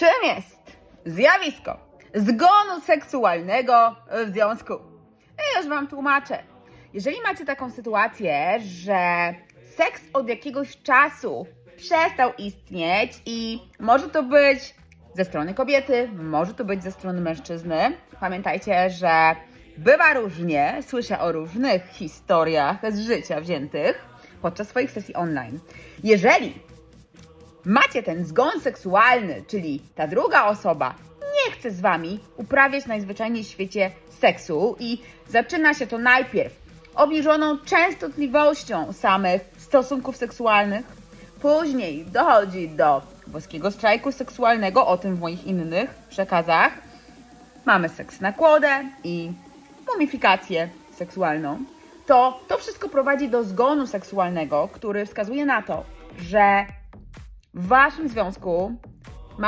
Czym jest zjawisko zgonu seksualnego w związku? I już Wam tłumaczę. Jeżeli macie taką sytuację, że seks od jakiegoś czasu przestał istnieć i może to być ze strony kobiety, może to być ze strony mężczyzny, pamiętajcie, że bywa różnie, słyszę o różnych historiach z życia wziętych podczas swoich sesji online. Jeżeli macie ten zgon seksualny, czyli ta druga osoba nie chce z wami uprawiać najzwyczajniej w świecie seksu i zaczyna się to najpierw obniżoną częstotliwością samych stosunków seksualnych, później dochodzi do włoskiego strajku seksualnego, o tym w moich innych przekazach. Mamy seks na kłodę i mumifikację seksualną. To to wszystko prowadzi do zgonu seksualnego, który wskazuje na to, że w waszym związku